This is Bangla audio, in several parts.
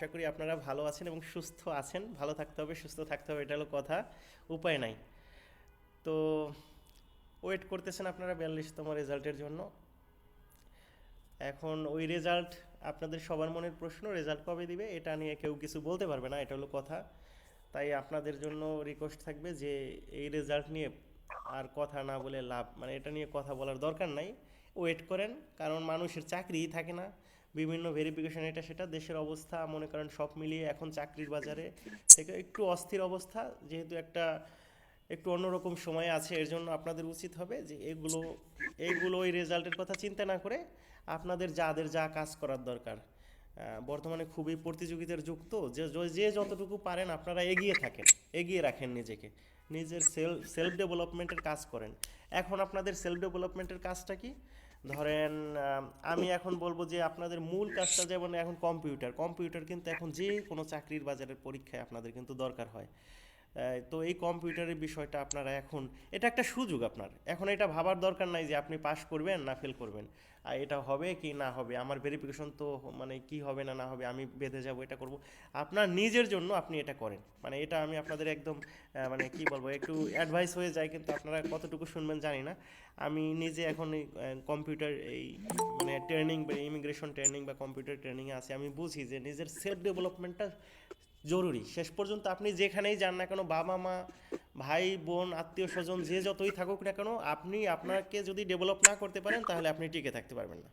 আশা করি আপনারা ভালো আছেন এবং সুস্থ আছেন। ভালো থাকতে হবে, সুস্থ থাকতে হবে, এটা হলো কথা। উপায় নাই। তো ওয়েট করতেছেন আপনারা বিয়াল্লিশতম রেজাল্টের জন্য। এখন ওই রেজাল্ট আপনাদের সবার মনের প্রশ্ন রেজাল্ট কবে দিবে, এটা নিয়ে কেউ কিছু বলতে পারবে না, এটা হলো কথা। তাই আপনাদের জন্য রিকোয়েস্ট থাকবে যে এই রেজাল্ট নিয়ে আর কথা না বলে লাভ মানে এটা নিয়ে কথা বলার দরকার নাই। ওয়েট করেন, কারণ মানুষের চাকরিই থাকে না। বিভিন্ন ভেরিফিকেশন এটা সেটা দেশের অবস্থা, মনে করেন সব মিলিয়ে এখন চাকরির বাজারে থেকে একটু অস্থির অবস্থা, যেহেতু একটা একটু অন্যরকম সময় আছে, এর জন্য আপনাদের উচিত হবে যে এগুলো এইগুলো ওই রেজাল্টের কথা চিন্তা না করে আপনাদের যাদের যা কাজ করার দরকার। বর্তমানে খুবই প্রতিযোগিতার যুক্ত যে, যে- যতটুকু পারেন আপনারা এগিয়ে থাকেন, এগিয়ে রাখেন নিজেকে। নিজের সেলফ সেলফ ডেভেলপমেন্টের কাজ করেন। এখন আপনাদের সেলফ ডেভেলপমেন্টের কাজটা কি? ধরেন আমি এখন বলব যে আপনাদের মূল কাজটা যেমন এখন কম্পিউটার কম্পিউটার কিন্তু এখন যে কোনো চাকরির বাজারের পরীক্ষায় আপনাদের কিন্তু দরকার হয়। তো এই কম্পিউটারের বিষয়টা আপনারা এখন, এটা একটা সুযোগ আপনার। এখন এটা ভাবার দরকার নাই যে আপনি পাশ করবেন না ফেল করবেন। আর এটা হবে কি না হবে, আমার ভেরিফিকেশন তো মানে কি হবে না না হবে, আমি বেঁধে যাব, এটা করব। আপনার নিজের জন্য আপনি এটা করেন। মানে এটা আমি আপনাদের একদম মানে কি বলব, একটু অ্যাডভাইস হয়ে যায়, কিন্তু আপনারা কতটুকু শুনবেন জানি না। আমি নিজে এখন কম্পিউটার এই মানে ট্রেনিং বা ইমিগ্রেশন ট্রেনিং বা কম্পিউটার ট্রেনিংয়ে আছি। আমি বুঝি যে নিজের সেলফ ডেভেলপমেন্টটা জরুরি। শেষ পর্যন্ত আপনি যেখানেই যান না কেন, বাবা, মা, ভাই, বোন, আত্মীয় স্বজন, যে যতই থাকুক না কেন, আপনি আপনাকে যদি ডেভেলপ না করতে পারেন, তাহলে আপনি টিকে থাকতে পারবেন না।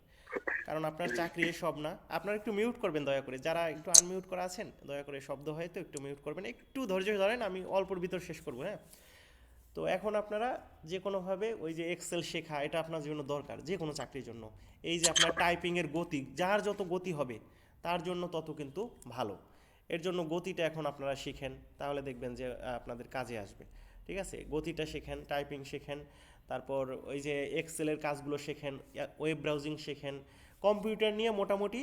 কারণ আপনার চাকরি সব না। আপনার একটু মিউট করবেন দয়া করে। যারা একটু আনমিউট করা আছেন, দয়া করে শব্দ হয়তো একটু মিউট করবেন। একটু ধৈর্য ধরেন, আমি অল্পর ভিতর শেষ করব হ্যাঁ? তো এখন আপনারা যে কোনোভাবে ওই যে এক্সেল শেখা, এটা আপনার জন্য দরকার যে কোনো চাকরির জন্য। এই যে আপনার টাইপিংয়ের গতি, যার যত গতি হবে, তার জন্য তত কিন্তু ভালো। এর জন্য গতিটা এখন আপনারা শিখেন, তাহলে দেখবেন যে আপনাদের কাজে আসবে। ঠিক আছে? গতিটা শেখেন, টাইপিং শেখেন, তারপর ওই যে এক্সেলের কাজগুলো শেখেন ওয়েব ব্রাউজিং শেখেন। কম্পিউটার নিয়ে মোটামুটি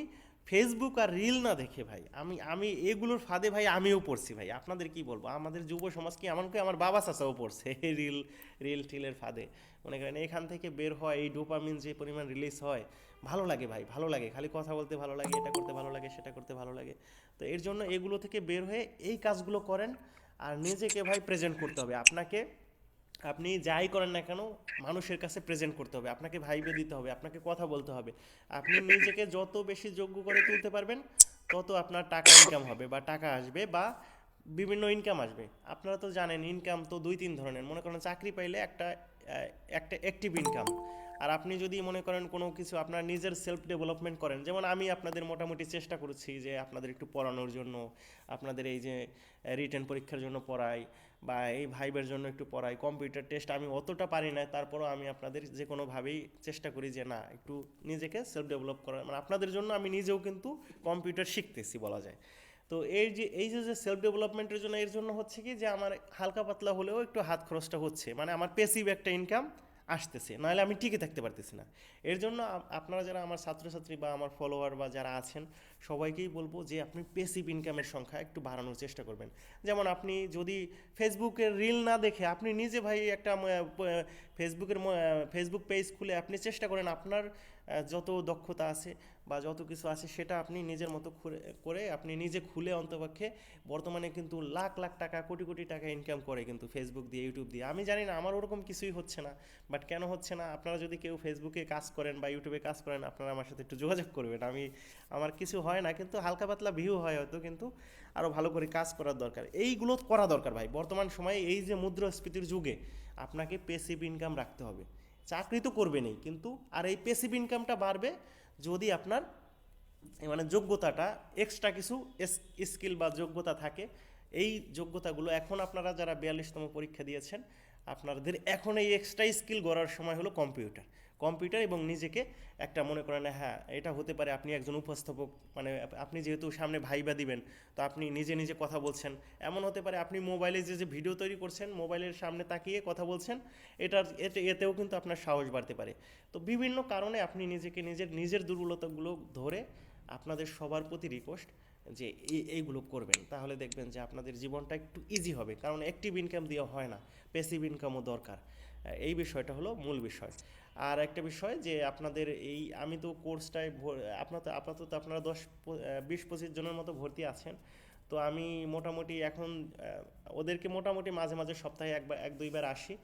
ফেসবুক আর রিল না দেখে ভাই, আমি আমি এগুলোর ফাঁদে ভাই আমিও পড়ছি ভাই। আপনাদের কি বলব? আমাদের যুব সমাজ কি এমনকি আমার বাবা চাচাও পড়ছে রিল রিল টিলের ফাঁদে। মনে করেন এখান থেকে বের হয়, এই ডোপামিন যে পরিমাণ রিলিজ হয় ভালো লাগে ভাই, ভালো লাগে। খালি কথা বলতে ভালো লাগে, এটা করতে ভালো লাগে, সেটা করতে ভালো লাগে। তো এর জন্য এগুলো থেকে বের হয়ে এই কাজগুলো করেন আর নিজেকে ভাই প্রেজেন্ট করতে হবে। আপনাকে, আপনি যাই করেন না কেন, মানুষের কাছে প্রেজেন্ট করতে হবে। আপনাকে ভাইবে দিতে হবে, আপনাকে কথা বলতে হবে। আপনি নিজেকে যত বেশি যোগ্য করে তুলতে পারবেন, তত আপনার টাকা ইনকাম হবে বা টাকা আসবে বা বিভিন্ন ইনকাম আসবে। আপনারা তো জানেন ইনকাম তো দুই তিন ধরনের। মনে করেন চাকরি পাইলে একটা একটা অ্যাক্টিভ ইনকাম আর আপনি যদি মনে করেন কোনো কিছু আপনার নিজের সেলফ ডেভেলপমেন্ট করেন, যেমন আমি আপনাদের মোটামুটি চেষ্টা করেছি যে আপনাদের একটু পড়ানোর জন্য, আপনাদের এই যে রিটার্ন পরীক্ষার জন্য পড়াই বা এই ভাইবের জন্য একটু পড়াই কম্পিউটার টেস্ট আমি অতটা পারি না, তারপরও আমি আপনাদের যে কোনোভাবেই চেষ্টা করি যে না, একটু নিজেকে সেলফ ডেভেলপ করার মানে আপনাদের জন্য আমি নিজেও কিন্তু কম্পিউটার শিখতেছি বলা যায়। তো এই যে এই যে যে সেলফ ডেভেলপমেন্টের জন্য, এর জন্য হচ্ছে কি যে আমার হালকা পাতলা হলেও একটু হাত খরচটা হচ্ছে মানে আমার পেসিভ একটা ইনকাম আসতেছে, নাহলে আমি টিকে থাকতে পারতেছি না। এর জন্য আপনারা যারা আমার ছাত্রছাত্রী বা আমার ফলোয়ার বা যারা আছেন, সবাইকেই বলব যে আপনি পেসিভ ইনকামের সংখ্যা একটু বাড়ানোর চেষ্টা করবেন। যেমন আপনি যদি ফেসবুকের রিল না দেখে আপনি নিজে ভাই একটা ফেসবুকের ফেসবুক পেজ খুলে আপনি চেষ্টা করেন আপনার যত দক্ষতা আছে বা যত কিছু আছে সেটা আপনি নিজের মতো করে আপনি নিজে খুলে অন্তপক্ষে বর্তমানে কিন্তু লাখ লাখ টাকা, কোটি কোটি টাকা ইনকাম করে কিন্তু ফেসবুক দিয়ে ইউটিউব দিয়ে। আমি জানি না, আমার ওরকম কিছুই হচ্ছে না বাট কেন হচ্ছে না? আপনারা যদি কেউ ফেসবুকে কাজ করেন বা ইউটিউবে কাজ করেন, আপনারা আমার সাথে একটু যোগাযোগ করবেন। আমি, আমার কিছু হয় না, কিন্তু হালকা পাতলা ভিউ হয় হয়তো, কিন্তু আরও ভালো করে কাজ করার দরকার। এইগুলো করা দরকার ভাই। বর্তমান সময়ে এই যে মুদ্রাস্ফীতির যুগে আপনাকে পেসিভ ইনকাম রাখতে হবে। চাকরি তো করবে করবেনই কিন্তু আর এই পেসিভ ইনকামটা বাড়বে যদি আপনার মানে যোগ্যতাটা এক্সট্রা কিছু স্কিল বা যোগ্যতা থাকে, এই যোগ্যতাগুলো এখন আপনারা যারা বিয়াল্লিশতম পরীক্ষা দিয়েছেন, আপনাদের এখন এই এক্সট্রা স্কিল গড়ার সময় হলো কম্পিউটার কম্পিউটার এবং নিজেকে একটা মনে করেন হ্যাঁ এটা হতে পারে আপনি একজন উপস্থাপক মানে আপনি যেহেতু সামনে ভাইবা দিবেন, তো আপনি নিজে নিজে কথা বলছেন। এমন হতে পারে আপনি মোবাইলে যে যে ভিডিও তৈরি করছেন মোবাইলের সামনে তাকিয়ে কথা বলছেন, এটার, এতে, এতেও কিন্তু আপনার সাহস বাড়তে পারে। তো বিভিন্ন কারণে আপনি নিজেকে নিজের নিজের দুর্বলতাগুলো ধরে আপনাদের সবার প্রতি রিকোয়েস্ট যে এই এইগুলো করবেন। তাহলে দেখবেন যে আপনাদের জীবনটা একটু ইজি হবে, কারণ অ্যাক্টিভ ইনকাম দিয়ে হয় না প্যাসিভ ইনকামও দরকার। এই বিষয়টা হলো মূল বিষয়। আর একটা বিষয় যে আপনাদের এই, আমি তো কোর্সটায় আপনার আপাতত আপনারা দশ বিশ পঁচিশ জনের মতো ভর্তি আছেন। তো আমি মোটামুটি এখন ওদেরকে মোটামুটি মাঝে মাঝে সপ্তাহে একবার, এক দুইবার আসি।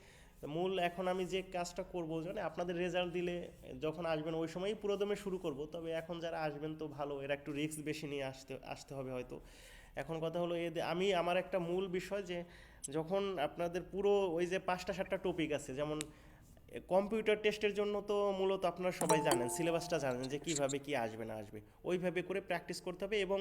মূল এখন আমি যে কাজটা করব মানে আপনাদের রেজাল্ট দিলে যখন আসবেন, ওই সময়ই পুরোদমে শুরু করব। তবে এখন যারা আসবেন তো ভালো, এরা একটু রিস্ক বেশি নিয়ে আসতে আসতে হবে হয়তো। এখন কথা হলো এদের আমি, আমার একটা মূল বিষয় যে, যখন আপনাদের পুরো ওই যে পাঁচটা সাতটা টপিক আছে, যেমন কম্পিউটার টেস্টের জন্য তো মূলত আপনারা সবাই জানেন সিলেবাসটা জানেন যে কীভাবে কি আসবে না আসবে। ওইভাবে করে প্র্যাকটিস করতে হবে এবং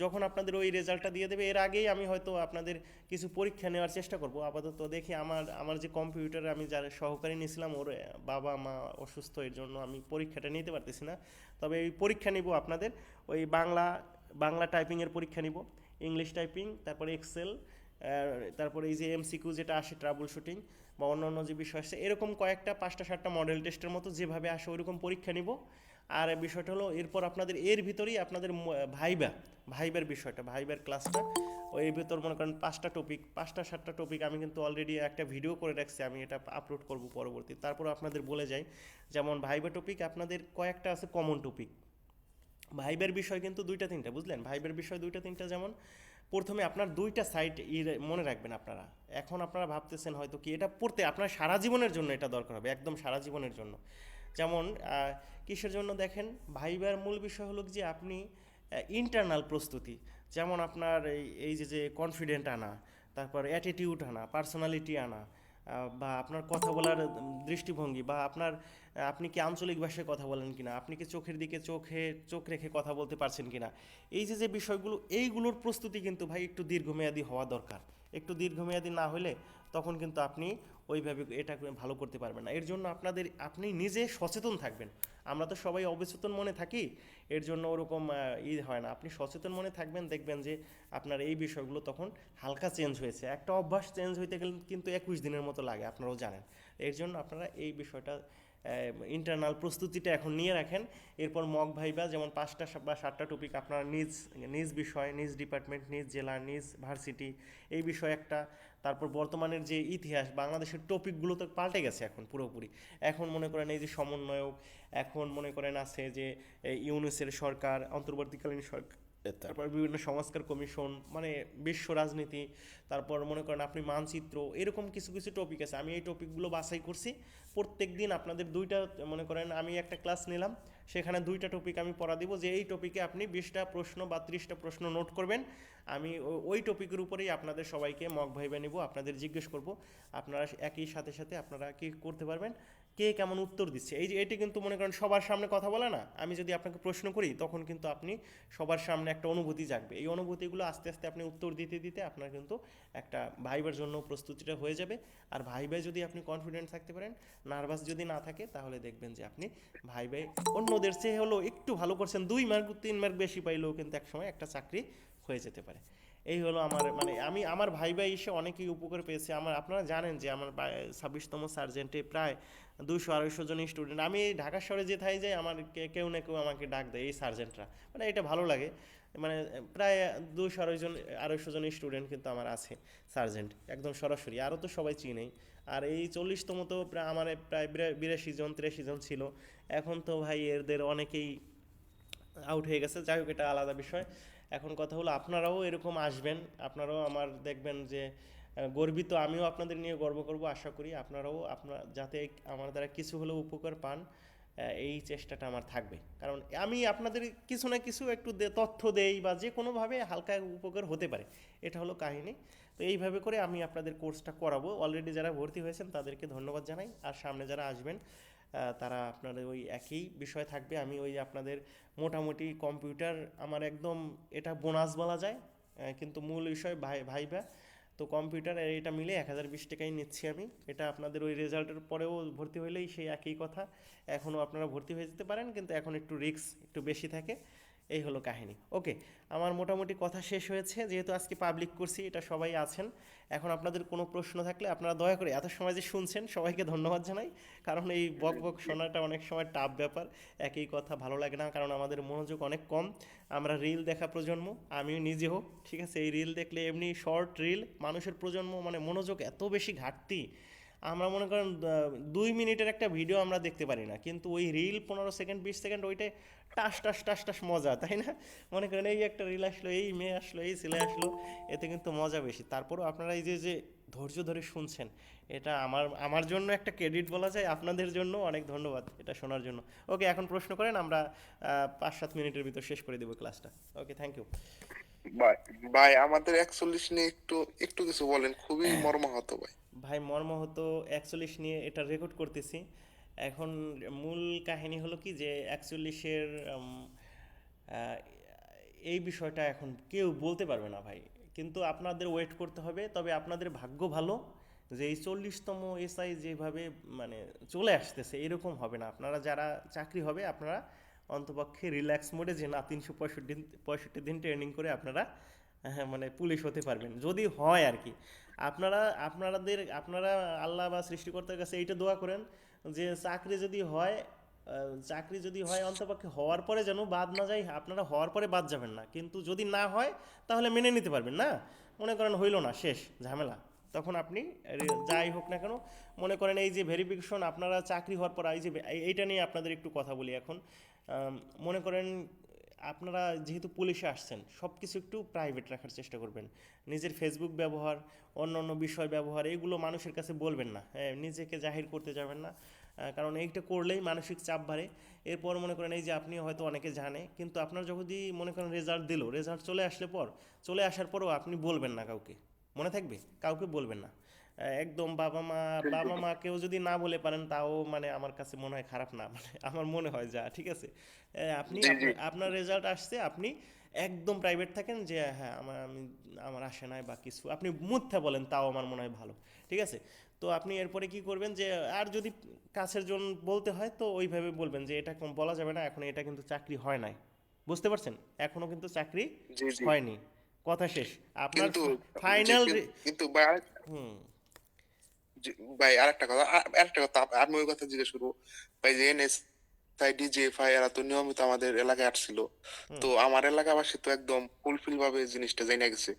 যখন আপনাদের ওই রেজাল্টটা দিয়ে দেবে এর আগেই আমি হয়তো আপনাদের কিছু পরীক্ষা নেওয়ার চেষ্টা করব। আপাতত দেখি আমার আমার যে কম্পিউটার আমি যার সহকারী নিয়েছিলাম ওর বাবা মা অসুস্থ এর জন্য আমি পরীক্ষাটা নিতে পারতেছি না। তবে এই পরীক্ষা নিব আপনাদের ওই বাংলা বাংলা টাইপিংয়ের পরীক্ষা নিব ইংলিশ টাইপিং তারপরে এক্সেল তারপরে এই যে এমসিকিউ যেটা আসে ট্রাবল শুটিং বা অন্য অন্য যে বিষয় আসে এরকম কয়েকটা, পাঁচটা, সাতটা মডেল টেস্টের মতো যেভাবে আসে ওইরকম পরীক্ষা নিব। আর বিষয়টা হলো, এরপর আপনাদের, এর ভিতরেই আপনাদের ভাইবা ভাইবার বিষয়টা ভাইবার ক্লাসটা ওই ভিতর মনে করেন পাঁচটা টপিক পাঁচটা, সাতটা টপিক আমি কিন্তু অলরেডি একটা ভিডিও করে রাখছি, আমি এটা আপলোড করব পরবর্তী। তারপর আপনাদের বলে যাই, যেমন ভাইবা টপিক আপনাদের কয়েকটা আছে কমন টপিক ভাইবের বিষয় কিন্তু দুইটা, তিনটা, বুঝলেন? ভাইবের বিষয় দুইটা, তিনটা যেমন প্রথমে আপনার দুইটা সাইট মনে রাখবেন আপনারা। এখন আপনারা ভাবতেছেন হয়তো কি এটা পড়তে আপনার সারা জীবনের জন্য এটা দরকার হবে, একদম সারা জীবনের জন্য। যেমন কিসের জন্য দেখেন? ভাইবার মূল বিষয় হলো যে আপনি ইন্টারনাল প্রস্তুতি। যেমন আপনার এই যে যে কনফিডেন্ট আনা, তারপর অ্যাটিটিউড আনা পার্সোনালিটি আনা বা আপনার কথা বলার দৃষ্টিভঙ্গি বা আপনার আপনি কি আঞ্চলিক ভাষায় কথা বলেন কিনা? আপনি কি চোখের দিকে চোখে, চোখ রেখে কথা বলতে পারছেন কিনা? এই যে যে বিষয়গুলো, এইগুলোর প্রস্তুতি কিন্তু ভাই একটু দীর্ঘমেয়াদী হওয়া দরকার। একটু দীর্ঘমেয়াদী না হলে তখন কিন্তু আপনি ওইভাবে এটা ভালো করতে পারবেন না। এর জন্য আপনাদের, আপনি নিজে সচেতন থাকবেন। আমরা তো সবাই অবচেতন মনে থাকি, এর জন্য ওরকম ই হয় না। আপনি সচেতন মনে থাকবেন, দেখবেন যে আপনার এই বিষয়গুলো তখন হালকা চেঞ্জ হয়েছে। একটা অভ্যাস চেঞ্জ হইতে গেলে কিন্তু একুশ দিনের মতো লাগে, আপনারাও জানেন। এর জন্য আপনারা এই বিষয়টা ইন্টারনাল প্রস্তুতিটা এখন নিয়ে রাখেন। এরপর মক ভাইবা, যেমন পাঁচটা বা সাতটা টপিক আপনার নিজ নিজ বিষয়, নিজ ডিপার্টমেন্ট নিজ জেলা, নিজ ভার্সিটি এই বিষয় একটা। তারপর বর্তমানের যে ইতিহাস, বাংলাদেশের টপিকগুলো তো পাল্টে গেছে এখন পুরোপুরি। এখন মনে করেন এই যে সমন্বয়ক, এখন মনে করেন আছে যে ইউনুসের সরকার, অন্তর্বর্তীকালীন সরকার তারপর বিভিন্ন সংস্কার কমিশন মানে বিশ্ব রাজনীতি, তারপর মনে করেন আপনি মানচিত্র, এরকম কিছু কিছু টপিক আছে। আমি এই টপিকগুলো বাছাই করছি। প্রত্যেক দিন আপনাদের দুইটা, মনে করেন আমি একটা ক্লাস নিলাম, সেখানে দুইটা টপিক আমি পড়া দিব, যে এই টপিকে আপনি বিশটা প্রশ্ন বা ত্রিশটা প্রশ্ন নোট করবেন। আমি ওই টপিকের উপরেই আপনাদের সবাইকে মগ ভাইবে নিব, আপনাদের জিজ্ঞেস করব, আপনারা একই সাথে সাথে আপনারা কি করতে পারবেন। কে কেমন উত্তর দিচ্ছে? এই যে এটি কিন্তু মনে করেন সবার সামনে কথা বলে না। আমি যদি আপনাকে প্রশ্ন করি, তখন কিন্তু আপনি সবার সামনে একটা অনুভূতি জাগবে। এই অনুভূতিগুলো আস্তে আস্তে আপনি উত্তর দিতে দিতে আপনার কিন্তু একটা ভাইবার জন্য প্রস্তুতিটা হয়ে যাবে। আর ভাইবাই যদি আপনি কনফিডেন্ট থাকতে পারেন নার্ভাস যদি না থাকে, তাহলে দেখবেন যে আপনি ভাইবাই অন্যদের চেয়ে হলো একটু ভালো করছেন। দুই মার্ক তিন মার্ক বেশি পাইলেও কিন্তু একসময় একটা চাকরি হয়ে যেতে পারে। এই হলো আমার মানে আমি, আমার ভাই ভাই এসে অনেকেই উপকার পেয়েছে। আমার, আপনারা জানেন যে আমার ছাব্বিশতম সার্জেন্টে প্রায় দুশো, আড়াইশো জন স্টুডেন্ট আমি ঢাকা শহরে যেথায় যাই, আমার কেউ না কেউ আমাকে ডাক দেয়, এই সার্জেন্টরা মানে এটা ভালো লাগে। মানে প্রায় দুশো, আড়াইশো জন আড়াইশো জন স্টুডেন্ট কিন্তু আমার আছে সার্জেন্ট একদম সরাসরি। আরও তো সবাই চিনেই। আর এই চল্লিশতম তো আমার প্রায় বিরা- বিরাশি জন, তিরাশি জন ছিল। এখন তো ভাই এদের অনেকেই আউট হয়ে গেছে। যাই হোক, এটা আলাদা বিষয়। এখন কথা হলো, আপনারাও এরকম আসবেন। আপনারাও আমার দেখবেন যে গর্বিত, আমিও আপনাদের নিয়ে গর্ব করব, আশা করি আপনারাও আপনার, যাতে আমার দ্বারা কিছু হলেও উপকার পান এই চেষ্টাটা আমার থাকবে। কারণ আমি আপনাদের কিছু না কিছু একটু তথ্য দেই বা যে কোনোভাবে হালকা উপকার হতে পারে, এটা হলো কাহিনী। তো এইভাবে করে আমি আপনাদের কোর্সটা করাবো। অলরেডি যারা ভর্তি হয়েছেন, তাদেরকে ধন্যবাদ জানাই। আর সামনে যারা আসবেন তারা আপনাদের ওই একই বিষয় থাকবে। আমি ওই আপনাদের মোটামুটি কম্পিউটার আমার একদম এটা বোনাস বলা যায়। কিন্তু মূল বিষয় ভাই, ভাইবা। তো কম্পিউটার আর এটা মিলে এক হাজার বিশ টাকাই নিচ্ছি আমি। এটা আপনাদের ওই রেজাল্টের পরেও ভর্তি হইলেই সেই একই কথা। এখনও আপনারা ভর্তি হয়ে যেতে পারেন, কিন্তু এখন একটু রিস্ক একটু বেশি থাকে। এই হলো কাহিনী। ওকে, আমার মোটামুটি কথা শেষ হয়েছে। যেহেতু আজকে পাবলিক করছি এটা সবাই আছেন। এখন আপনাদের কোনো প্রশ্ন থাকলে আপনারা দয়া করে, এত সময় যে শুনছেন, সবাইকে ধন্যবাদ জানাই। কারণ এই বক বক শোনাটা অনেক সময় টাফ ব্যাপার। একই কথা ভালো লাগে না, কারণ আমাদের মনোযোগ অনেক কম। আমরা রিল দেখা প্রজন্ম, আমিও নিজেও ঠিক আছে? এই রিল দেখলে এমনি শর্ট রিল মানুষের প্রজন্ম মানে মনোযোগ এত বেশি ঘাটতি। আমরা মনে করেন দুই মিনিটের একটা ভিডিও আমরা দেখতে পারি না। কিন্তু ওই রিল পনেরো সেকেন্ড বিশ সেকেন্ড ওইটাই টাস টাস টাস টাস মজা, তাই না? মনে করেন এই একটা রিল আসলো, এই মেয়ে আসলো, এই ছেলে আসলো, এতে কিন্তু মজা বেশি। তারপরও আপনারা এই যে যে ধৈর্য ধরে শুনছেন, এটা আমার আমার জন্য একটা ক্রেডিট বলা যায়, আপনাদের জন্য অনেক ধন্যবাদ এটা শোনার জন্য। ওকে এখন প্রশ্ন করেন, আমরা পাঁচ, সাত মিনিটের ভিতর শেষ করে দেবো ক্লাসটা ওকে থ্যাংক ইউ ভাই ভাই আমাদের একচল্লিশ নিয়ে একটু একটু কিছু বলেন খুবই মর্মাহত ভাই। ভাই মর্মাহত একচল্লিশ নিয়ে এটা রেকর্ড করতেছি। এখন মূল কাহিনী হলো কি যে একচল্লিশের এই বিষয়টা এখন কেউ বলতে পারবে না ভাই। কিন্তু আপনাদের ওয়েট করতে হবে তবে আপনাদের ভাগ্য ভালো যে এই চল্লিশতম এসআই যেভাবে মানে চলে আসতেছে এরকম হবে না। আপনারা যারা চাকরি হবে আপনারা অন্তপক্ষে রিল্যাক্স মোডে যে, না, তিনশো পঁয়ষট্টি পঁয়ষট্টি দিন ট্রেনিং করে আপনারা হ্যাঁ মানে পুলিশ হতে পারবেন। যদি হয় আর কি। আপনারা আপনাদের আপনারা আল্লাহ বা সৃষ্টিকর্তার কাছে এইটা দোয়া করেন যে, চাকরি যদি হয় চাকরি যদি হয় অন্তপক্ষে হওয়ার পরে যেন বাদ না যায়, আপনারা হওয়ার পরে বাদ যাবেন না। কিন্তু যদি না হয়, তাহলে মেনে নিতে পারবেন, না? মনে করেন হইল না, শেষ, ঝামেলা। তখন আপনি যাই হোক না কেন, মনে করেন এই যে ভেরিফিকেশন আপনারা চাকরি হওয়ার পর, এই যে, এই- এইটা নিয়ে আপনাদের একটু কথা বলি এখন। মনে করেন আপনারা যেহেতু পুলিশে আসছেন সব কিছু একটু প্রাইভেট রাখার চেষ্টা করবেন। নিজের ফেসবুক ব্যবহার অন্য অন্য বিষয় ব্যবহার, এগুলো মানুষের কাছে বলবেন না। হ্যাঁ নিজেকে জাহির করতে যাবেন না। কারণ এইটা করলেই মানসিক চাপ বাড়ে। এরপর মনে করেন এই যে আপনি হয়তো অনেকে জানে, কিন্তু আপনার যদি মনে করেন রেজাল্ট দিল রেজাল্ট চলে আসলে পর, চলে আসার পরও আপনি বলবেন না কাউকে। মনে থাকবে? কাউকে বলবেন না। একদম বাবা মা বাবা মা কেউ যদি না বলে পারেন তাও মানে আমার কাছে মনে হয় খারাপ না। মানে আমার মনে হয় যা ঠিক আছে? আপনি। আপনার- রেজাল্ট আসছে আপনি একদম প্রাইভেট থাকেন যে হ্যাঁ আমার আমি আমার আসে নাই বা কিছু। আপনি মুথ্যা বলেন তাও আমার মনে হয় ভালো ঠিক আছে? তো আপনি এরপরে কি করবেন যে আর যদি কাছের জন বলতে হয় তো ওইভাবে বলবেন যে এটা বলা যাবে না এখন এটা কিন্তু চাকরি হয় নাই। বুঝতে পারছেন? এখনও কিন্তু চাকরি হয়নি। কথা শেষ। আপনার ফাইনাল কিন্তু হুম। ভাই আরেকটা কথা আরেকটা কথা আমি ওই কথা জিজ্ঞেস করব। ভাই যে এনএস তাই ডিজিএফআই এরা তো নিয়মিত আমাদের এলাকায় আসছিল। তো আমার এলাকাবাসী তো একদম ফুলফিল ভাবে জিনিসটা জেনে গেছে।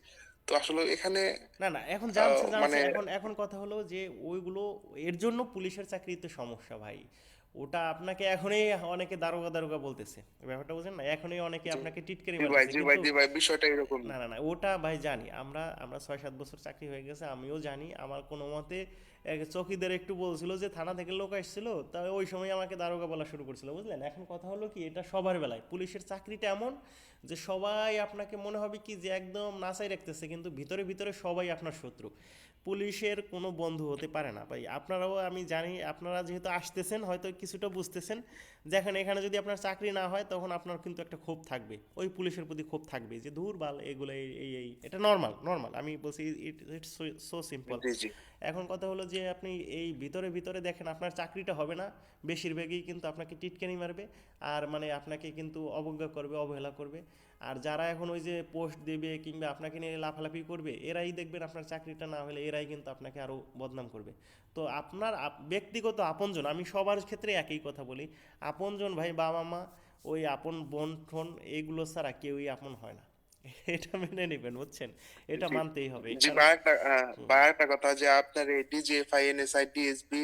তো আসলে এখানে না না এখন জানছে জানছে এখন এখন কথা হলো যে ওইগুলো এর জন্য পুলিশের চাকরিতে সমস্যা ভাই। ওটা আপনাকে এখনই অনেকে দারোগা দারোগা বলতেছে। ব্যাপারটা বুঝেন না? এখনই অনেকে আপনাকে টিটকারি বিষয়টা এরকম। না না না ওটা ভাই জানি। আমরা আমরা ছয় সাত বছর চাকরি হয়ে গেছে আমিও জানি। আমার কোনো মতে চৌকিদার একটু বলছিল যে, থানা থেকে লোক আসছিল, তা ওই সময় আমাকে দারোগা বলা শুরু করছিল, বুঝলেন? এখন কথা হলো কি, এটা সবার বেলায়। পুলিশের চাকরিটা এমন যে, সবাই আপনাকে মনে হবে কি যে, একদম নাচাই রাখতেছে, কিন্তু ভিতরে ভিতরে সবাই আপনার শত্রু। পুলিশের কোনো বন্ধু হতে পারে না। ভাই আপনারাও আমি জানি আপনারা যেহেতু আসতেছেন হয়তো কিছুটা বুঝতেছেন। দেখেন এখানে যদি আপনার চাকরি না হয় তখন আপনার কিন্তু একটা ক্ষোভ থাকবে। ওই পুলিশের প্রতি ক্ষোভ থাকবে যে দূর বাল এগুলো এই এই এটা নর্মাল নর্মাল আমি বলছি ইট ইটস সো সিম্পল এখন কথা হলো যে আপনি এই ভিতরে ভিতরে দেখেন আপনার চাকরিটা হবে না। বেশিরভাগই কিন্তু আপনাকে টিটকানি মারবে। আর মানে আপনাকে কিন্তু অবজ্ঞা করবে অবহেলা করবে। আর যারা এখন ওই যে পোস্ট দেবে কিংবা আপনাকে নিয়ে লাফালাফি করবে, এরাই দেখবেন আপনার চাকরিটা না হলে এরাই কিন্তু আপনাকে আরও বদনাম করবে। তো আপনার আপ- ব্যক্তিগত আপনজন, আমি সবার ক্ষেত্রে একই কথা বলি, আপনজন ভাই বাবা মা ওই আপন বোন, ঠোন এইগুলো ছাড়া কেউই আপন হয় না। এটা মেনে নেবেন বুঝছেন? এটা মানতেই হবে। জি ভাই একটা কথা যে আপনার এই ডিজিএফআই এনএসআই ডিএসবি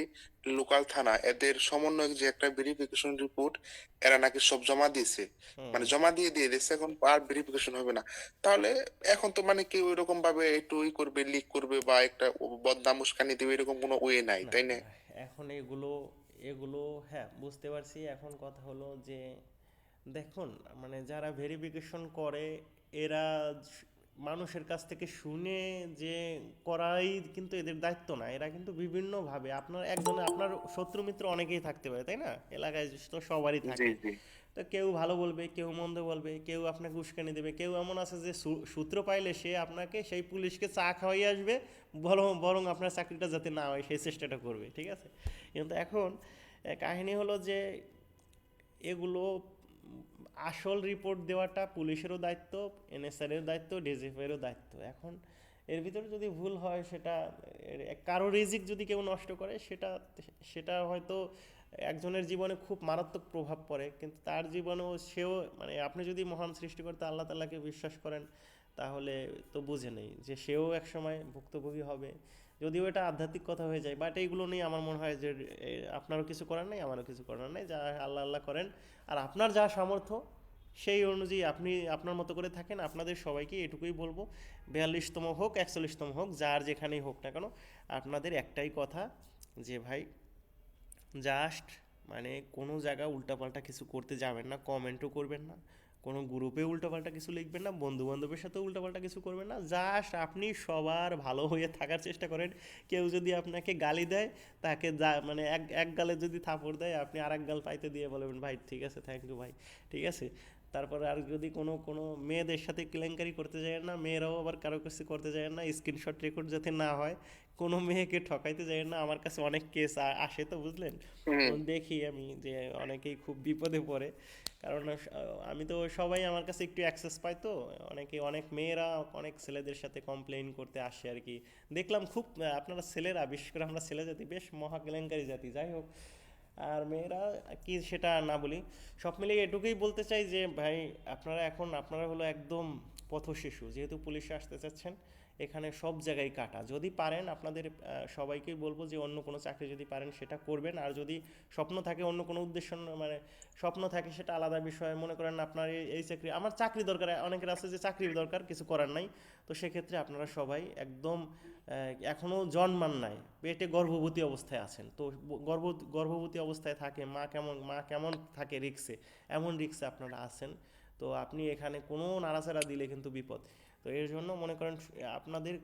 লোকাল থানা এদের সমন্বয়ক যে একটা ভেরিফিকেশন রিপোর্ট এরা নাকি সব জমা দিয়েছে। মানে জমা দিয়ে দিয়ে দিচ্ছে এখন আর ভেরিফিকেশন হবে না। তাহলে এখন তো মানে কেউ এরকম ভাবে একটু ই করবে লিক করবে বা একটা বদনাম উস্কানি দেবে এরকম কোনো ওয়ে নাই তাই না? এখন এগুলো এগুলো হ্যাঁ বুঝতে পারছি। এখন কথা হলো যে দেখুন মানে যারা ভেরিফিকেশন করে এরা মানুষের কাছ থেকে শুনে যে করাই কিন্তু এদের দায়িত্ব না এরা কিন্তু বিভিন্নভাবে আপনার একজনে আপনার শত্রু মিত্র অনেকেই থাকতে পারে তাই না? এলাকায় তো সবারই থাকে। তো কেউ ভালো বলবে কেউ মন্দ বলবে কেউ আপনাকে উস্কানি দেবে কেউ এমন আছে যে সূত্র পাইলে সে আপনাকে সেই পুলিশকে চা খাওয়াই আসবে বরং বরং আপনার চাকরিটা যাতে না হয় সেই চেষ্টাটা করবে ঠিক আছে? কিন্তু এখন কাহিনী হলো যে এগুলো আসল রিপোর্ট দেওয়াটা পুলিশেরও দায়িত্ব এনএসআরের দায়িত্ব ডিজিএফেরও দায়িত্ব। এখন এর ভিতরে যদি ভুল হয় সেটা কারও রিজিক যদি কেউ নষ্ট করে, সেটা সেটা হয়তো একজনের জীবনে খুব মারাত্মক প্রভাব পড়ে, কিন্তু তার জীবনেও সেও মানে আপনি যদি মহান সৃষ্টিকর্তা আল্লাহ তাআলাকে বিশ্বাস করেন, তাহলে তো বুঝে নেই যে সেও একসময় ভুক্তভোগী হবে। যদিও এটা আধ্যাত্মিক কথা হয়ে যায় বাট এইগুলো নিয়ে আমার মনে হয় যে আপনারও কিছু করার নেই, আমারও কিছু করার নেই, যা আল্লাহ আল্লাহ করেন। আর আপনার যা সামর্থ্য, সেই অনুযায়ী আপনি, আপনার মতো করে থাকেন, আপনাদের সবাইকে এটুকুই বলব, বিয়াল্লিশতম হোক, একচল্লিশতম হোক, যার যেখানেই হোক না কেন, আপনাদের একটাই কথা যে ভাই জাস্ট মানে কোনো জায়গা উল্টাপাল্টা কিছু করতে যাবেন না কমেন্টও করবেন না কোনো গ্রুপে উল্টোপাল্টা কিছু লিখবেন না বন্ধু বান্ধবের সাথে উল্টাপাল্টা কিছু করবেন না জাস্ট আপনি সবার ভালো হয়ে থাকার চেষ্টা করেন। কেউ যদি আপনাকে গালি দেয়, তাকে যা মানে এক এক গালে যদি থাপড় দেয়, আপনি আর এক গাল পাইতে দিয়ে বলবেন, ভাই, ঠিক আছে থ্যাংক ইউ ভাই, ঠিক আছে। তারপরে আর যদি কোনো কোনো মেয়েদের সাথে কেলেঙ্কারি করতে যায় না, মেয়েরাও আবার কারও কিছু করতে যায় না স্ক্রিনশট রেকর্ড যাতে না হয় কোনো মেয়েকে ঠকাইতে যায় না আমার কাছে অনেক কেস আসে তো বুঝলেন? দেখি আমি যে অনেকেই খুব বিপদে পড়ে। কারণ আমি তো সবাই আমার কাছে একটু অ্যাক্সেস পাই তো অনেকে অনেক মেয়েরা অনেক ছেলেদের সাথে কমপ্লেইন করতে আসে আর কি। দেখলাম খুব আপনারা ছেলেরা বিশেষ করে আমরা ছেলে জাতি বেশ মহা কেলেঙ্কারি জাতি যাই হোক। আর মেয়েরা কি সেটা না বলি। সব মিলিয়ে এটুকুই বলতে চাই যে ভাই আপনারা এখন আপনারা হলো একদম পথ শিশু যেহেতু পুলিশে আসতে চাচ্ছেন। এখানে সব জায়গায় কাটা। যদি পারেন আপনাদের সবাইকেই বলব যে অন্য কোনো চাকরি যদি পারেন সেটা করবেন। আর যদি স্বপ্ন থাকে অন্য কোনো উদ্দেশ্য মানে স্বপ্ন থাকে সেটা আলাদা বিষয়। মনে করেন আপনার এই- চাকরি আমার চাকরি দরকার অনেকের আছে যে চাকরির দরকার কিছু করার নাই। তো সেক্ষেত্রে আপনারা সবাই একদম আহ, এখনও জন্মান নাই পেটে গর্ভবতী অবস্থায় আছেন। তো গর্ভ গর্ভবতী অবস্থায় থাকে মা কেমন মা কেমন থাকে রিক্সে এমন রিক্সে আপনারা আছেন। তো আপনি এখানে কোনো নাড়াচাড়া দিলে কিন্তু বিপদ। তো এর জন্য মনে করেন আপনাদের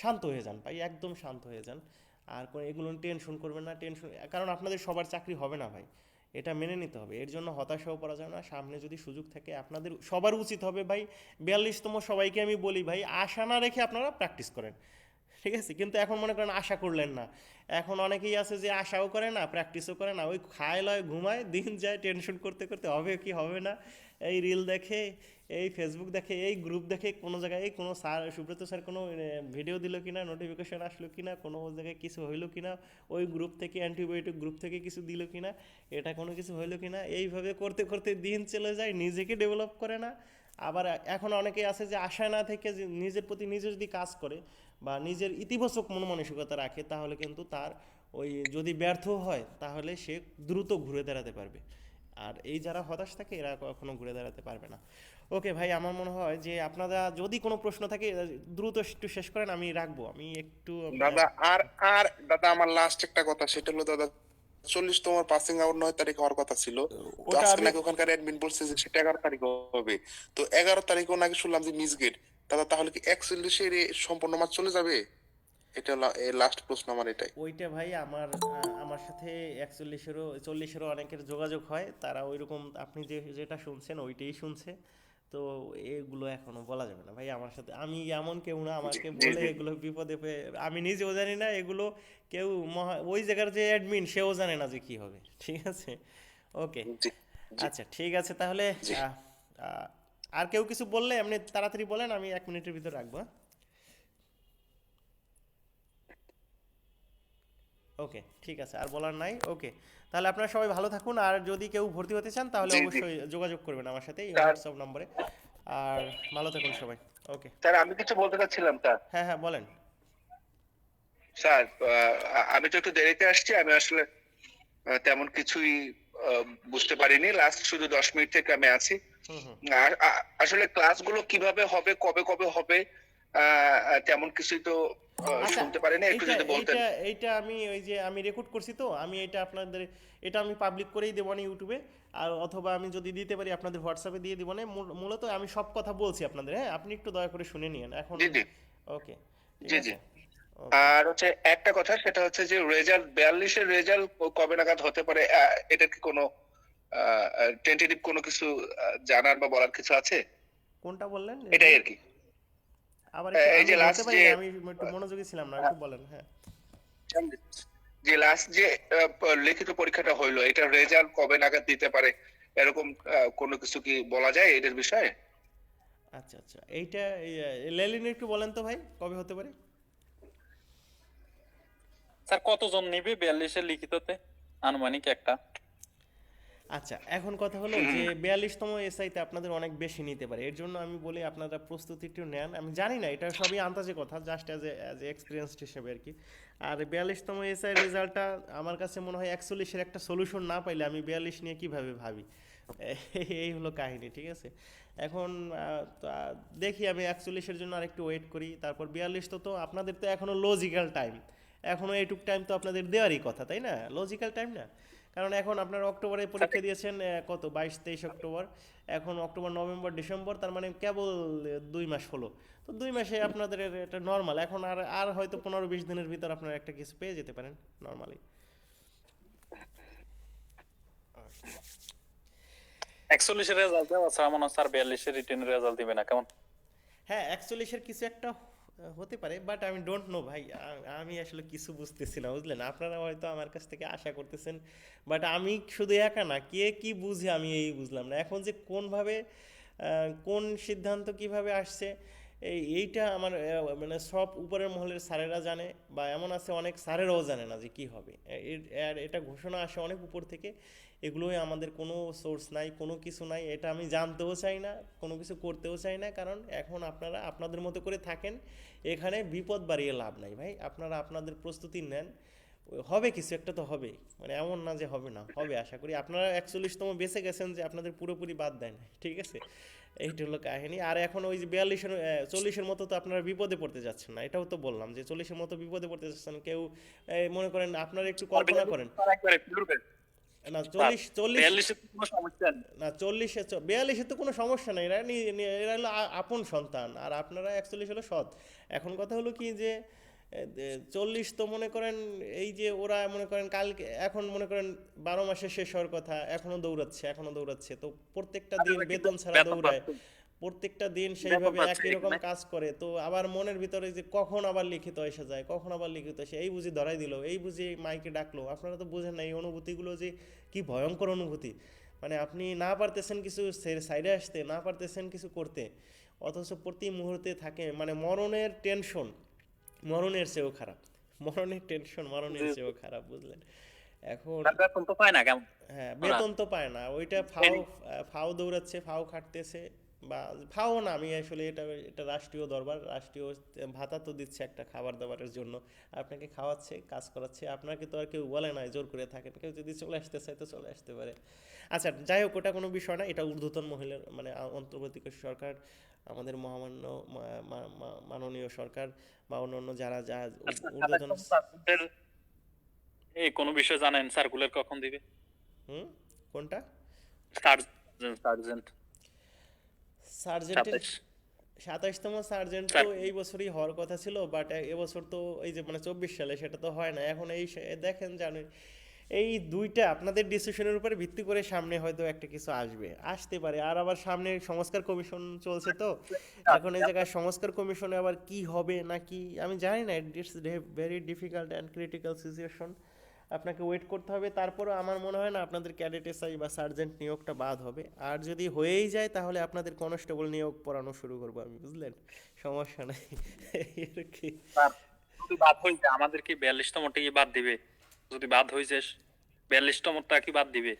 শান্ত হয়ে যান, ভাই, একদম শান্ত হয়ে যান। আর কোনো এগুলো টেনশন করবেন না টেনশন কারণ আপনাদের সবার চাকরি হবে না, ভাই। এটা মেনে নিতে হবে। এর জন্য হতাশাও করা যাবে না। সামনে যদি সুযোগ থাকে, আপনাদের, সবার উচিত হবে, ভাই, বিয়াল্লিশতম সবাইকে আমি বলি, ভাই, আশা না রেখে আপনারা প্র্যাকটিস করেন। ঠিক আছে? কিন্তু এখন মনে করেন আশা করলেন না। এখন অনেকেই আছে যে আশাও করে না প্র্যাকটিসও করে না, ওই খায় লয়, ঘুমায়, দিন যায় টেনশন করতে করতে, হবে কি হবে না, এই রিল দেখে, এই ফেসবুক দেখে, এই গ্রুপ দেখে, কোনো জায়গায়, এই কোনো স্যার সুব্রত স্যার কোনো ভিডিও দিল কিনা নোটিফিকেশন আসলো কিনা, কোনো জায়গায় কিছু হইল কিনা, ওই গ্রুপ থেকে অ্যান্টিবায়োটিক গ্রুপ থেকে কিছু দিল কিনা, এটা কোনো কিছু হইল কিনা, এইভাবে করতে করতে দিন চলে যায়, নিজেকে ডেভেলপ করে না। আবার এখন অনেকেই আছে যে আশা না থেকে নিজের প্রতি নিজে যদি কাজ করে বা নিজের ইতিবাচক মন মানসিকতা রাখে তাহলে কিন্তু তার ওই যদি ব্যর্থ হয় তাহলে সে দ্রুত ঘুরে দাঁড়াতে পারবে। আর এই যারা হতাশ থাকে এরা কখনো ঘুরে দাঁড়াতে পারবে না। ওকে ভাই আমার মনে হয় যে আপনারা যদি কোনো প্রশ্ন থাকে দ্রুত একটু শেষ করেন আমি রাখব। আমি একটু দাদা আর আর দাদা আমার লাস্ট একটা কথা সেটা হলো দাদা চল্লিশ তোমার পাসিং আউট নয় তারিখ হওয়ার কথা ছিল। আজকে নাকি ওখানকার অ্যাডমিন বলছে যে সেটা এগারো তারিখ হবে। তো এগারো তারিখও নাকি শুনলাম যে মিস গেট দাদা তাহলে কি একচল্লিশের সম্পূর্ণ মাস চলে যাবে? এটা লাস্ট প্রশ্ন আমার এটাই। ওইটা ভাই আমার আমার সাথে একচল্লিশেরও চল্লিশেরও অনেকের যোগাযোগ হয়। তারা ওইরকম আপনি যে যেটা শুনছেন ওইটাই শুনছে। তো এগুলো এখনও বলা যাবে না। ভাই আমার সাথে আমি এমন কেউ না আমাকে বলে এগুলো বিপদে পেয়ে আমি নিজেও জানি না এগুলো কেউ মহা ওই জায়গার যে অ্যাডমিন সেও জানে না যে কি হবে। ঠিক আছে? ওকে। আচ্ছা ঠিক আছে তাহলে আর কেউ কিছু বললে এমনি তাড়াতাড়ি বলেন আমি এক মিনিটের ভিতর রাখব হ্যাঁ? ওকে ঠিক আছে আর বলার নাই ওকে তাহলে আপনারা সবাই ভালো থাকুন আর যদি কেউ ভর্তি হতে চান তাহলে। অবশ্যই যোগাযোগ করবেন আমার সাথে এই হোয়াটসঅ্যাপ নম্বরে। আর ভালো থাকুন সবাই ওকে স্যার আমি কিছু বলতে চাচ্ছিলাম স্যার। হ্যাঁ হ্যাঁ বলেন। স্যার আমি তো একটু দেরিতে আসছি আমি আসলে তেমন কিছুই বুঝতে পারিনি লাস্ট শুধু দশ মিনিট থেকে আমি আছি। আসলে ক্লাসগুলো কীভাবে হবে কবে কবে হবে তেমন কিছুই তো আচ্ছা, শুনতে পারিনি একটু যদি বলতেন আমি ওই যে আমি রেকর্ড করছি তো আমি এটা আপনাদের এটা আমি পাবলিক করেই দেবো না ইউটিউবে আর অথবা আমি যদি দিতে পারি আপনাদের হোয়াটসঅ্যাপে দিয়ে দিব না মূলত আমি সব কথা বলছি আপনাদের হ্যাঁ আপনি একটু দয়া করে শুনে নিন এখন জি, জি। ওকে জি, জি। আর হচ্ছে একটা কথা সেটা হচ্ছে যে রেজাল্ট বিয়াল্লিশের রেজাল্ট কবে নাগাদ হতে পারে এটা কি কোনো টেন্টেটিভ কোনো কিছু জানার বা বলার কিছু আছে? কোনটা বললেন? এটাই আর কি। আবার এই যে পারি যে- আমি একটু মনোযোগী ছিলাম না একটু বলেন হ্যাঁ। যে লাস্ট যে লিখিত পরীক্ষাটা হইল এটা রেজাল্ট কবে নাগাদ দিতে পারে এরকম কোনো কিছু কি বলা যায় এটার বিষয়ে? আচ্ছা আচ্ছা এইটা লেলিন একটু বলেন তো ভাই কবে হতে পারে? স্যার কতজন নেবে বিয়াল্লিশের লিখিততে? আনুমানিক একটা। আচ্ছা এখন কথা হলো যে বিয়াল্লিশতম এসআইতে আপনাদের অনেক বেশি নিতে পারে। এর জন্য আমি বলি আপনারা প্রস্তুতি একটু নেন। আমি জানি না এটা সবই আন্দাজে কথা just as a as experienced হিসেবে আর কি। আর বিয়াল্লিশতম এসআই রেজাল্টটা আমার কাছে মনে হয় একচল্লিশের একটা সলিউশন না পাইলে আমি বিয়াল্লিশ নিয়ে কীভাবে ভাবি? এই হলো কাহিনী ঠিক আছে? এখন দেখি আমি একচল্লিশের জন্য আরেকটু ওয়েট করি। তারপর বিয়াল্লিশ তো তো আপনাদের তো এখনও লজিক্যাল টাইম এখনও এইটুক টাইম তো আপনাদের দেওয়ারই কথা তাই না? লজিক্যাল টাইম না? কারণ এখন আপনারা অক্টোবরে পরীক্ষা দিয়েছেন কত? বাইশ তেইশ অক্টোবর। এখন অক্টোবর নভেম্বর ডিসেম্বর তার মানে কেবল দুই মাস হলো। তো দুই মাসে আপনাদের এটা নর্মাল এখন আর আর হয়তো পনেরো বিশ দিনের ভিতর আপনারা একটা কিছু পেয়ে যেতে পারেন নর্মালি একচল্লিশের রেজাল্ট দেওয়া ছাড়া মনে হচ্ছে আর বিয়াল্লিশের রিটেন রেজাল্ট দিবে না কেমন? হ্যাঁ একচল্লিশের কিছু একটা হতে পারে বাট আমি ডোন্ট নো ভাই। আমি আসলে কিছু বুঝতেছি না, বুঝলেন? আপনারা হয়তো আমার কাছ থেকে আশা করতেছেন বাট আমি শুধু একা না, কে কি বুঝে আমি এই বুঝলাম না। এখন যে কোনভাবে কোন সিদ্ধান্ত কীভাবে আসছে, এই, এইটা আমার মানে সব উপরের মহলের স্যারেরা জানে, বা এমন আছে অনেক স্যারেরাও জানে না যে কি হবে। এটা ঘোষণা আসে অনেক উপর থেকে এগুলোই আমাদের কোনো সোর্স নাই কোনো কিছু নাই এটা আমি জানতেও চাই না কোনো কিছু করতেও চাই না কারণ এখন আপনারা আপনাদের মতো করে থাকেন এখানে বিপদ বাড়িয়ে লাভ নাই ভাই আপনারা আপনাদের প্রস্তুতি নেন হবে কিছু একটা তো হবে মানে এমন না যে হবে না হবে আশা করি আপনারা একচল্লিশতম বেঁচে গেছেন যে আপনাদের পুরোপুরি বাদ দেয় না ঠিক আছে এইটা হলো কাহিনী আর এখন ওই যে বিয়াল্লিশের চল্লিশের মতো তো আপনারা বিপদে পড়তে যাচ্ছেন না এটাও তো বললাম যে চল্লিশের মতো বিপদে পড়তে যাচ্ছেন কেউ মনে করেন আপনারা একটু কল্পনা করেন। না চল্লিশ চল্লিশ না চল্লিশে বিয়াল্লিশে তো কোনো সমস্যা নেই। এরা এরা হলো আপন সন্তান। আর আপনারা একচল্লিশ হলো সৎ। এখন কথা হলো কি যে চল্লিশ তো মনে করেন এই যে ওরা মনে করেন কালকে এখন মনে করেন বারো মাসে শেষ হওয়ার কথা। এখনও দৌড়াচ্ছে এখনও দৌড়াচ্ছে। তো প্রত্যেকটা দিন বেতন ছাড়া দৌড়ায়। প্রত্যেকটা দিন সেইভাবে একই রকম কাজ করে। তো আবার মনের ভিতরে যে কখন আবার লিখিত এসে যায় কখন আবার লিখিত এসে এই বুঝি ধরাই দিল এই বুঝি মাইকে ডাকলো। আপনারা তো বুঝেন না এই অনুভূতিগুলো যে কি ভয়ঙ্কর অনুভূতি। মানে আপনি না পারতেছেন কিছু সাইডে আসতে না পারতেছেন কিছু করতে অথচ প্রতি মুহূর্তে থাকে মানে মরণের টেনশন মরণের চেয়েও খারাপ মরণের টেনশন মরণের। চেয়েও খারাপ বুঝলেন? এখন বেতন তো পায় না হ্যাঁ বেতন তো পায় না ওইটা ফাও ফাও দৌড়াচ্ছে ফাও খাটতেছে বা ফাও না আমি আসলে এটা এটা রাষ্ট্রীয় দরবার রাষ্ট্রীয় ভাতা তো দিচ্ছে একটা খাবার দাবারের জন্য আপনাকে খাওয়াচ্ছে কাজ করাচ্ছে আপনাকে তো আর কেউ বলে না জোর করে থাকেন কেউ যদি চলে আসতে চায় তো চলে আসতে পারে আচ্ছা যাই হোক ওটা কোনো বিষয় না এটা ঊর্ধ্বতন মহিলার মানে অন্তর্বর্তীকালীন সরকার আমাদের মহামান্য মাননীয় সরকার বা অন্যান্য যারা যা আচ্ছা, ঊর্ধ্বতন এই কোনো বিষয় জানেন সার্কুলার কখন দিবে হুম কোনটা সার্জেন্ট সার্জেন্ট সার্জেন্টের সাতাশতম সার্জেন্ট তো এই বছরই হওয়ার কথা ছিল বাট এবছর তো এই যে মানে চব্বিশ সালে সেটা তো হয় না। এখন এই দেখেন জানেন এই দুইটা আপনাদের ডিসিশনের উপরে ভিত্তি করে সামনে হয়তো একটা কিছু আসবে আসতে পারে। আর আবার সামনে সংস্কার কমিশন চলছে তো এখন এই জায়গায় সংস্কার কমিশনে আবার কি হবে নাকি আমি জানি না। It's very difficult and critical situation আপনাকে ওয়েট করতে হবে। তারপরও আমার মনে হয় না আপনাদের ক্যাডেট এসআই বা সার্জেন্ট নিয়োগটা বাদ হবে। আর যদি হয়েই যায় তাহলে আপনাদের কনস্টেবল নিয়োগ পড়ানো শুরু করব আমি বুঝলেন? সমস্যা নাই। আর কি। স্যার যদি বাদ আমাদের কি বিয়াল্লিশতমটা কি বাদ দিবে। যদি বাদ হয়েছে বিয়াল্লিশতমটা কি বাদ দিবে।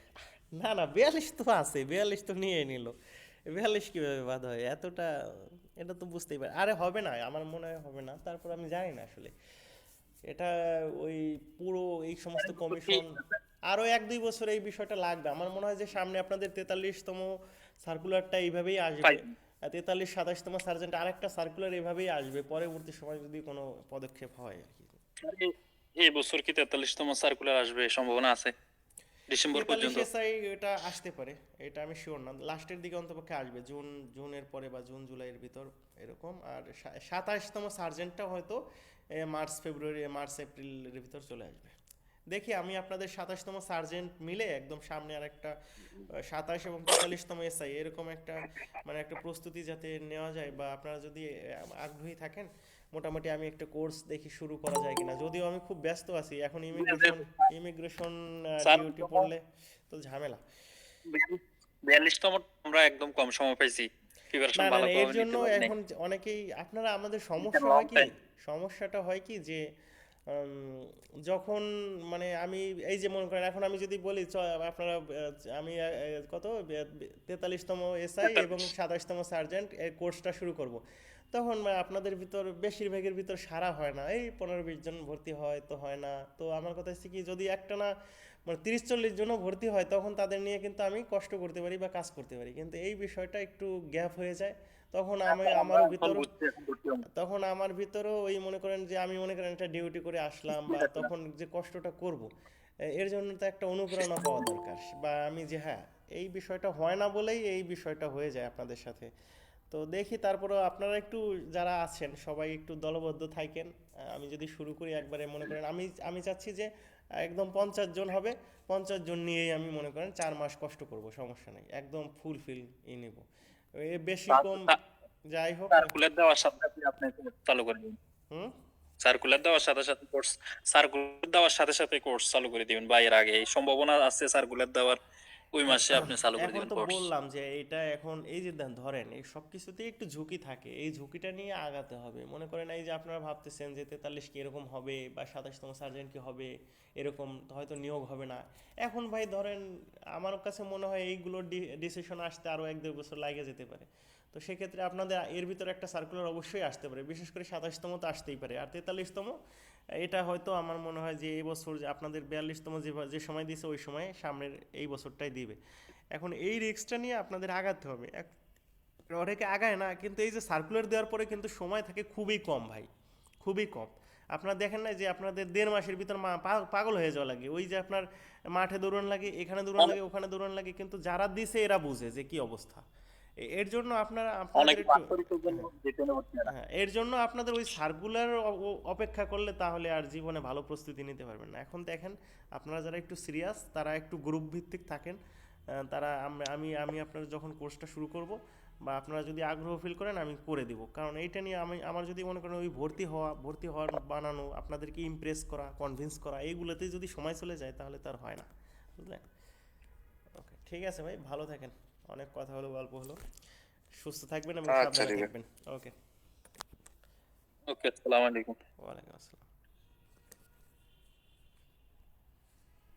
না না বিয়াল্লিশ তো আছে বিয়াল্লিশ তো নিয়ে নিল। বিয়াল্লিশ কীভাবে বাদ হয়? এতটা এটা তো বুঝতেই পারি আরে হবে না আমার মনে হয় হবে না। তারপর আমি জানি না আসলে। এটা ওই পুরো এই সমস্ত কমিশন আরও এক দুই বছর এই বিষয়টা লাগবে। আমার মনে হয় যে সামনে আপনাদের তেতাল্লিশতম সার্কুলারটা এইভাবেই আসবে। তেতাল্লিশ সাতাশতম সার্জেন্ট আরেকটা সার্কুলার এভাবেই আসবে। পরবর্তী সময় যদি কোনো পদক্ষেপ হয় আর কি। এই- বছর কি তেতাল্লিশতম সার্কুলার আসবে সম্ভাবনা আছে? ডিসেম্বর পর্যন্ত। এসআই এটা আসতে পারে এটা আমি শিওর না। লাস্টের দিকে অন্তপক্ষে আসবে জুন জুনের পরে বা জুন জুলাইয়ের ভিতর এরকম। আর সাতাশতম সার্জেন্টটা হয়তো মার্চ ফেব্রুয়ারি মার্চ এপ্রিলের ভিতর চলে আসবে। দেখি আমি আপনাদের সাতাশতম সার্জেন্ট মিলে একদম সামনে আর একটা সাতাশ এবং তেতাল্লিশতম এসআই এরকম একটা মানে একটা প্রস্তুতি যাতে নেওয়া যায় বা আপনারা যদি আগ্রহী থাকেন মোটামুটি আমি একটা কোর্স দেখি শুরু করা যায় কিনা। যদিও আমি খুব ব্যস্ত আছি এখন ইমিগ্রেশন ইমিগ্রেশন ডিউটি পড়লে তো ঝামেলা। বিয়াল্লিশতম আমরা একদম কম সময় পাইছি এর জন্য এখন অনেকেই আপনারা আমাদের সমস্যা হয় কি. সমস্যাটা হয় কি যে যখন মানে আমি এই যে মনে করেন এখন আমি যদি বলি আপনারা আমি কত? তেতাল্লিশতম এসআই এবং সাতাশতম সার্জেন্ট এই কোর্সটা শুরু করব। তখন মানে আপনাদের ভিতর বেশিরভাগের ভিতর সারা হয় না। এই পনেরো বিশ জন ভর্তি হয় তো হয় না। তো আমার কথা হচ্ছে কি যদি একটা না মানে তিরিশ চল্লিশ জনও ভর্তি হয় তখন তাদের নিয়ে কিন্তু আমি কষ্ট করতে পারি বা কাজ করতে পারি। কিন্তু এই বিষয়টা একটু গ্যাপ হয়ে যায়। তখন আমি আমার ভিতর তখন আমার ভিতরেও ওই মনে করেন যে আমি মনে করেন একটা ডিউটি করে আসলাম বা তখন যে কষ্টটা করব এর জন্য তো একটা অনুপ্রেরণা পাওয়া দরকার। বা আমি যে হ্যাঁ এই বিষয়টা হয় না বলেই এই বিষয়টা হয়ে যায় আপনাদের সাথে। তো দেখি তারপরেও আপনারা একটু যারা আছেন সবাই একটু দলবদ্ধ থাকেন। আমি যদি শুরু করি একবারে মনে করেন আমি আমি চাচ্ছি যে একদম পঞ্চাশ জন হবে পঞ্চাশ জন নিয়েই আমি মনে করেন চার মাস কষ্ট করব সমস্যা নেই। একদম ফুলফিল ই নেব। বেশি কম যাই হোক। সার্কুলার দেওয়ার সাথে সাথে আপনি চালু করে দিন হুম? সার্কুলার দেওয়ার সাথে সাথে কোর্স সার্কুলার দেওয়ার সাথে সাথে কোর্স চালু করে দিবেন বা এর আগে। এই সম্ভাবনা আছে সার্কুলার দেওয়ার। ওই মাসে আপনি চালু করে দিবেন কোর্স বললাম যে এটা এখন এই যে দেন ধরেন এই সব কিছুতেই একটু ঝুঁকি থাকে এই ঝুঁকিটা নিয়ে আগাতে হবে। মনে করেন এই যে আপনারা ভাবতেছেন যে তেতাল্লিশ কি এরকম হবে বা সাতাশতম সার্জেন্ট কি হবে এরকম হয়তো নিয়োগ হবে না। এখন ভাই ধরেন আমার কাছে মনে হয় এইগুলোর ডিসিশন আসতে আরও এক দেড় বছর লাগে যেতে পারে। তো সেক্ষেত্রে আপনাদের এর ভিতরে একটা সার্কুলার অবশ্যই আসতে পারে। বিশেষ করে সাতাশতম তো আসতেই পারে আর তেতাল্লিশতম এটা হয়তো আমার মনে হয় যে এই বছর যে আপনাদের বিয়াল্লিশতম যে যে সময় দিয়েছে, ওই সময় সামনের এই বছরটাই দিবে। এখন এই রিস্কটা নিয়ে আপনাদের আগাতে হবে। অনেকে আগায় না, কিন্তু এই যে সার্কুলার দেওয়ার পরে কিন্তু সময় থাকে খুবই কম ভাই, খুবই কম। আপনারা দেখেন না যে আপনাদের দেড় মাসের ভিতর পাগল হয়ে যাওয়া লাগে। ওই যে আপনার মাঠে দৌড়ান লাগে, এখানে দৌড়ান লাগে, ওখানে দৌড়ান লাগে, কিন্তু যারা দিছে এরা বুঝে যে কি অবস্থা। এর জন্য আপনারা হ্যাঁ এর জন্য আপনাদের ওই সার্কুলার অপেক্ষা করলে তাহলে আর জীবনে ভালো প্রস্তুতি নিতে পারবেন না। এখন দেখেন আপনারা যারা একটু সিরিয়াস তারা একটু গ্রুপ ভিত্তিক থাকেন তারা আমি আমি আপনার যখন কোর্সটা শুরু করব বা আপনারা যদি আগ্রহ ফিল করেন আমি করে দিব। কারণ এইটা নিয়ে আমি আমার যদি মনে করেন ওই ভর্তি হওয়া ভর্তি হওয়ার বানানো আপনাদেরকে ইমপ্রেস করা কনভিন্স করা এইগুলোতে যদি সময় চলে যায় তাহলে তার হয় না বুঝলেন? ওকে ঠিক আছে ভাই ভালো থাকেন। অনেক কথা হলো গল্প হলো। সুস্থ থাকবেন এবং আচ্ছা, সাবধানে থাকবেন। ওকে ওকে আসসালামু আলাইকুম। ওয়ালাইকুম আসসালাম।